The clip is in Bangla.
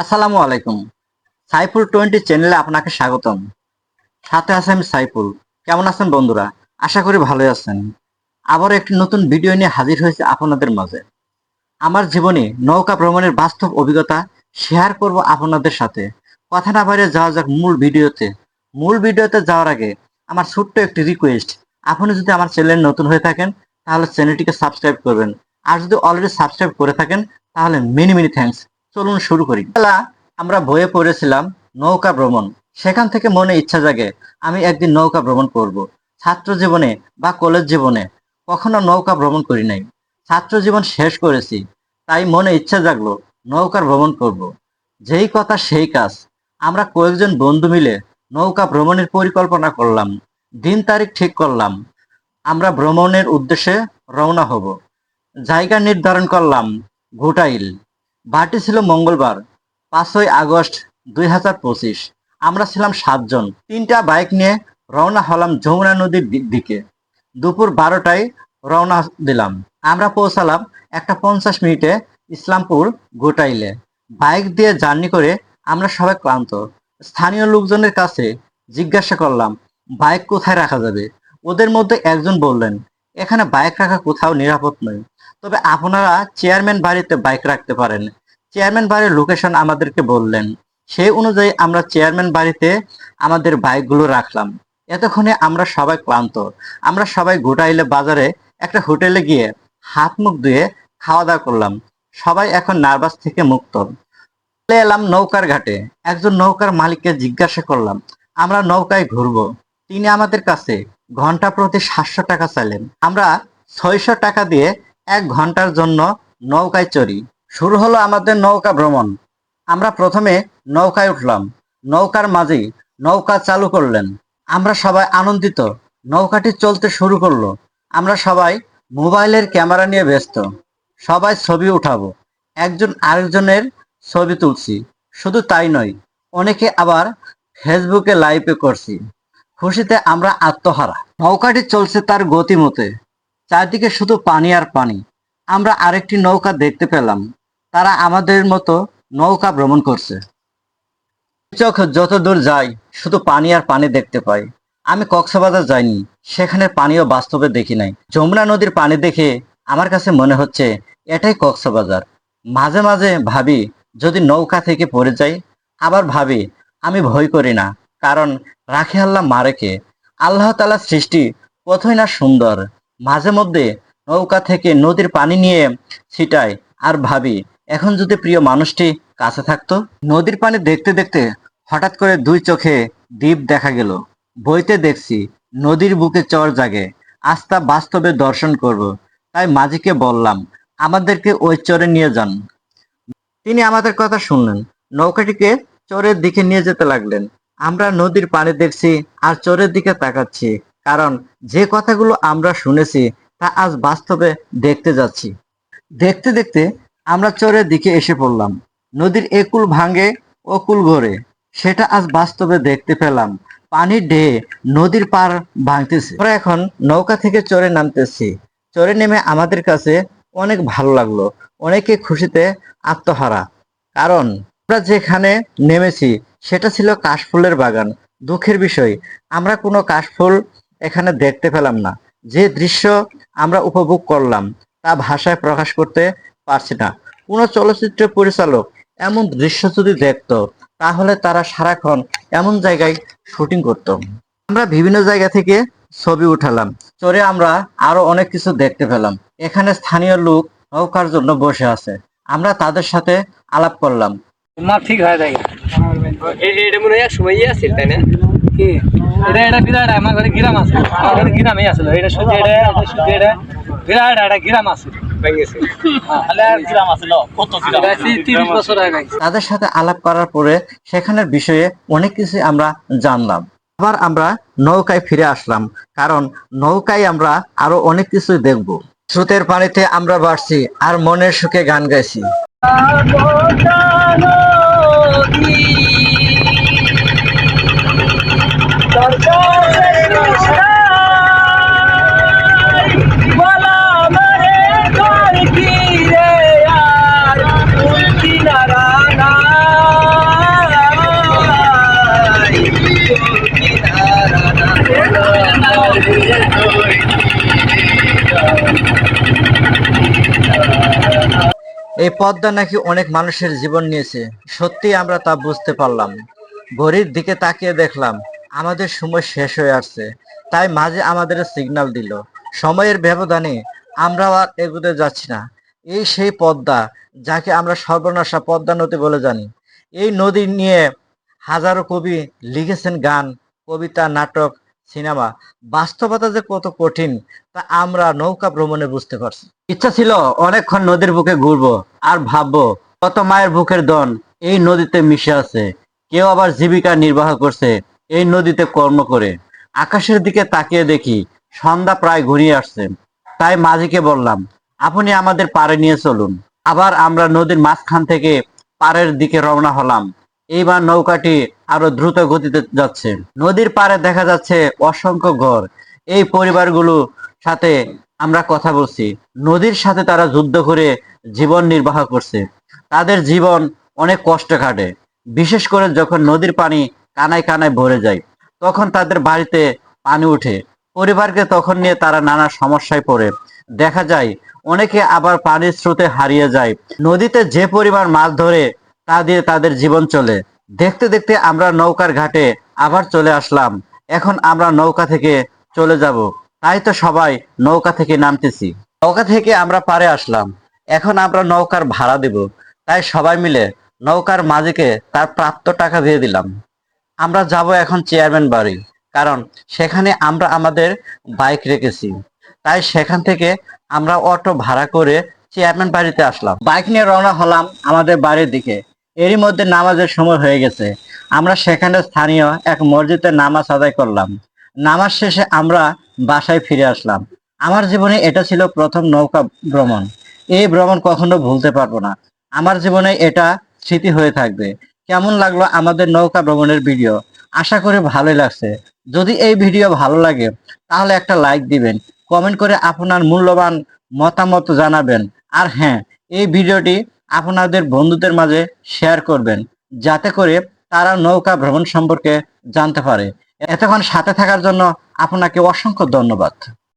আসসালামু আলাইকুম। সাইফুল টোয়েন্টি চ্যানেলে আপনাকে স্বাগতম। সাথে আছে আমি সাইফুল। কেমন আছেন বন্ধুরা? আশা করি ভালোই আছেন। আবার একটি নতুন ভিডিও নিয়ে হাজির হয়েছে আপনাদের মাঝে। আমার জীবনে নৌকা ভ্রমণের বাস্তব অভিজ্ঞতা শেয়ার করব আপনাদের সাথে। কথা না বাইরে যাওয়া যাক মূল ভিডিওতে। মূল ভিডিওতে যাওয়ার আগে আমার ছোট্ট একটি রিকোয়েস্ট আপনি যদি আমার চ্যানেল নতুন হয়ে থাকেন, তাহলে চ্যানেলটিকে সাবস্ক্রাইব করবেন। আর যদি অলরেডি সাবস্ক্রাইব করে থাকেন, তাহলে মিনি মিনি থ্যাঙ্কস চলুন শুরু করি। বেলা আমরা বইয়ে পড়েছিলাম নৌকা ভ্রমণ। সেখান থেকে মনে ইচ্ছা জাগে, আমি একদিন নৌকা ভ্রমণ করব। ছাত্র জীবনে বা কলেজ জীবনে, কখনো নৌকা ভ্রমণ করি নাই। ছাত্র জীবন শেষ করেছি, তাই মনে ইচ্ছা জাগলো, নৌকা ভ্রমণ করব। যেই কথা সেই কাজ। আমরা কয়েকজন বন্ধু মিলে নৌকা ভ্রমণের পরিকল্পনা করলাম, দিন তারিখ ঠিক করলাম। আমরা ভ্রমণের উদ্দেশ্যে রওনা হব। জায়গা নির্ধারণ করলাম ঘুটাইল বারটি ছিল মঙ্গলবার, পাঁচই আগস্ট দুই হাজার পঁচিশ। আমরা ছিলাম সাতজন। তিনটা বাইক নিয়ে রওনা হলাম যমুনা নদীর দিকে। দুপুর বারোটায় রওনা দিলাম। আমরা পৌঁছালাম একটা পঞ্চাশ মিনিটে ইসলামপুর গোটাইলে। বাইক দিয়ে জার্নি করে আমরা সবাই ক্লান্ত। স্থানীয় লোকজনের কাছে জিজ্ঞাসা করলাম, বাইক কোথায় রাখা যাবে? ওদের মধ্যে একজন বললেন, এখানে বাইক রাখা কোথাও নিরাপদ নয়। তবে আপনারা চেয়ারম্যান বাড়িতে বাইক রাখতে পারেন। চেয়ারম্যান বাড়ির লোকেশন আমাদেরকে বললেন। সেই অনুযায়ী আমরা চেয়ারম্যান বাড়িতে আমাদের বাইকগুলো রাখলাম। এতক্ষণে আমরা সবাই ক্লান্ত। আমরা সবাই গোটাইলে বাজারে একটা হোটেলে গিয়ে হাত মুখ ধুয়ে খাওয়া দাওয়া করলাম। সবাই এখন নার্ভাস থেকে মুক্ত। চলে এলাম নৌকার ঘাটে। একজন নৌকার মালিককে জিজ্ঞাসা করলাম, আমরা নৌকায় ঘুরবো? তিনি আমাদের কাছে, ঘণ্টা প্রতি সাতশো টাকা চাইলেন। আমরা ছয়শো টাকা দিয়ে এক ঘণ্টার জন্য নৌকায় চড়ি। শুরু হলো আমাদের নৌকা ভ্রমণ। আমরা প্রথমে নৌকায় উঠলাম। নৌকার মাঝি নৌকা চালু করলেন। আমরা সবাই আনন্দিত। নৌকাটি চলতে শুরু করল। আমরা সবাই মোবাইলের ক্যামেরা নিয়ে ব্যস্ত। সবাই ছবি উঠাবো। একজন আরেকজনের ছবি তুলছি। শুধু তাই নয়, অনেকে আবার ফেসবুকে লাইভে করছি। খুশিতে আমরা আত্মহারা। নৌকাটি চলছে তার গতিমতে। চারদিকে শুধু পানি আর পানি। আমরা আরেকটি নৌকা দেখতে পেলাম। তারা আমাদের মতো নৌকা ভ্রমণ করছে। চোখ যত দূর যাই, শুধু পানি আর পানি দেখতে পাই। আমি কক্সবাজার যাইনি, সেখানে পানিও বাস্তবে দেখি নাই। যমুনা নদীর পানি দেখে আমার কাছে মনে হচ্ছে, এটাই কক্সবাজার। মাঝে মাঝে ভাবি, যদি নৌকা থেকে পড়ে যাই, আবার ভাবি, আমি ভয় করি না। কারণ রাখে আল্লাহ মারেকে। আল্লাহ তালা সৃষ্টি কতই না সুন্দর। মাঝে মধ্যে নৌকা থেকে নদীর পানি নিয়ে ছিটাই আর ভাবি, এখন যদি প্রিয় মানুষটি কাছে থাকতো? নদীর পানি দেখতে দেখতে হঠাৎ করে দুই চোখে দ্বীপ দেখা গেল। বইতে দেখছি, নদীর বুকে চর জাগে, আস্থা বাস্তবে দর্শন করব। তাই মাঝিকে বললাম, আমাদেরকে ওই চরে নিয়ে যান। তিনি আমাদের কথা শুনলেন। নৌকাটিকে চরের দিকে নিয়ে যেতে লাগলেন। আমরা নদীর পানি দেখছি আর চরের দিকে তাকাচ্ছি। কারণ যে কথাগুলো আমরা শুনেছি তা আজ বাস্তবে দেখতে যাচ্ছি। দেখতে দেখতে আমরা চরের দিকে এসে পড়লাম। নদীর একুল ভাঙে, ও কুল ঘরে। সেটা আজ বাস্তবে দেখতে পেলাম। পানির ঢেয়ে নদীর পার ভাঙতেছে। আমরা এখন নৌকা থেকে চরে নামতেছি। চরে নেমে আমাদের কাছে অনেক ভালো লাগল। অনেকে খুশিতে আত্মহারা। কারণ আমরা যেখানে নেমেছি, সেটা ছিল কাশফুলের বাগান। দুঃখের বিষয়, আমরা কোনো কাশফুল এখানে দেখতে পেলাম না। যে দৃশ্য আমরা উপভোগ করলাম তা ভাষায় প্রকাশ করতে পারছি না। কোনো চলচ্চিত্র পরিচালক এমন দৃশ্য যদি দেখতো তাহলে তারা সারাক্ষণ এমন জায়গায় শুটিং করত। আমরা বিভিন্ন জায়গা থেকে ছবি উঠালাম চরে আমরা আরও অনেক কিছু দেখতে পেলাম। এখানে স্থানীয় লোক নৌকার জন্য বসে আছে। আমরা তাদের সাথে আলাপ করলাম। মা ঠিক হয়ে যায় এটা মনে হয় এক সময় ইয়ে আছিল তাই না? কি? এটা এটা বিরাট আমার ঘরে গিরাম আছে। আমার ঘরে গিরামই আসলো এটা সত্যি এটা এটা সত্যি এটা। বিরাট একটা গিরাম আছে। ভেঙেছে। গিরাম আসলো কত গিরাম তিরিশ বছর গেছে। তাদের সাথে আলাপ করার পরে সেখানের বিষয়ে অনেক কিছু আমরা জানলাম। আবার আমরা নৌকায় ফিরে আসলাম কারণ নৌকায় আমরা আরও অনেক কিছু দেখব। স্রোতের পানিতে আমরা বাড়ছি আর মনের সুখে গান গাইছি। পদ্মা নাকি অনেক মানুষের জীবন নিয়েছে। সত্যি আমরা তা বুঝতে পারলাম। ঘড়ির দিকে তাকিয়ে দেখলাম, আমাদের সময় শেষ হয়ে আসছে। তাই মাঝে আমাদের সিগন্যাল দিল, সময়ের ব্যবধানে আমরাও আর এগুতে যাচ্ছি না। এই সেই পদ্মা, যাকে আমরা সর্বনাশা পদ্মা নদী বলে জানি। এই নদী নিয়ে হাজারো কবি লিখেছেন গান, কবিতা, নাটক সিনেমা। বাস্তবতা যে কত কঠিন, তা আমরা নৌকা ভ্রমণে বুঝতে পারছি। ইচ্ছা ছিল অনেকক্ষণ নদীর বুকে ঘুরবো আর ভাববো, কত মায়ের বুকের দন এই নদীতে মিশে আছে। কেউ আবার জীবিকা নির্বাহ করছে এই নদীতে কর্ম করে। আকাশের দিকে তাকিয়ে দেখি সন্ধ্যা প্রায় ঘুরিয়ে আসছে। তাই মাঝিকে বললাম, আপনি আমাদের পাড়ে নিয়ে চলুন। আবার আমরা নদীর মাঝখান থেকে পাড়ের দিকে রওনা হলাম। এইবার নৌকাটি আরও দ্রুত গতিতে যাচ্ছে। নদীর পাড়ে দেখা যাচ্ছে অসংখ্য ঘর। এই পরিবারগুলো সাথে আমরা কথা বলছি। নদীর সাথে তারা যুদ্ধ করে জীবন নির্বাহ করছে। তাদের জীবন অনেক কষ্ট কাটে। বিশেষ করে যখন নদীর পানি কানায় কানায় ভরে যায়, তখন তাদের বাড়িতে পানি উঠে পরিবারকে তখন নিয়ে তারা নানা সমস্যায় পড়ে। দেখা যায়, অনেকে আবার পানির স্রোতে হারিয়ে যায়। নদীতে যে পরিমাণ মাছ ধরে তা দিয়ে তাদের জীবন চলে। দেখতে দেখতে আমরা নৌকার ঘাটে আবার চলে আসলাম। এখন আমরা নৌকা থেকে চলে যাব। তাই তো সবাই নৌকা থেকে নামতেছি। নৌকা থেকে আমরা পারে আসলাম। এখন আমরা নৌকার ভাড়া দেব। তাই সবাই মিলে নৌকার মাঝিকে তার প্রাপ্ত টাকা দিয়ে দিলাম। আমরা যাব এখন চেয়ারম্যান বাড়ি। কারণ সেখানে আমরা আমাদের বাইক রেখেছি। তাই সেখান থেকে আমরা অটো ভাড়া করে চেয়ারম্যান বাড়িতে আসলাম। বাইক নিয়ে রওনা হলাম আমাদের বাড়ির দিকে। এরই মধ্যে নামাজের সময় হয়ে গেছে। আমরা সেখানে স্থানীয় এক মসজিদে নামাজ আদায় করলাম। নামাজ শেষে আমরা বাসায় ফিরে আসলাম। আমার জীবনে এটা ছিল প্রথম নৌকা ভ্রমণ। এই ভ্রমণ কখনো ভুলতে পারব না। আমার জীবনে এটা স্মৃতি হয়ে থাকবে। কেমন লাগল আমাদের নৌকা ভ্রমণের ভিডিও? আশা করি ভালোই লাগছে। যদি এই ভিডিও ভালো লাগে, তাহলে একটা লাইক দিবেন। কমেন্ট করে আপনার মূল্যবান মতামত জানাবেন। আর হ্যাঁ এই ভিডিওটি আপনাদের বন্ধুদের মাঝে শেয়ার করবেন, যাতে করে তারা নৌকা ভ্রমণ সম্পর্কে জানতে পারে। এতক্ষণ সাথে থাকার জন্য আপনাকে অসংখ্য ধন্যবাদ।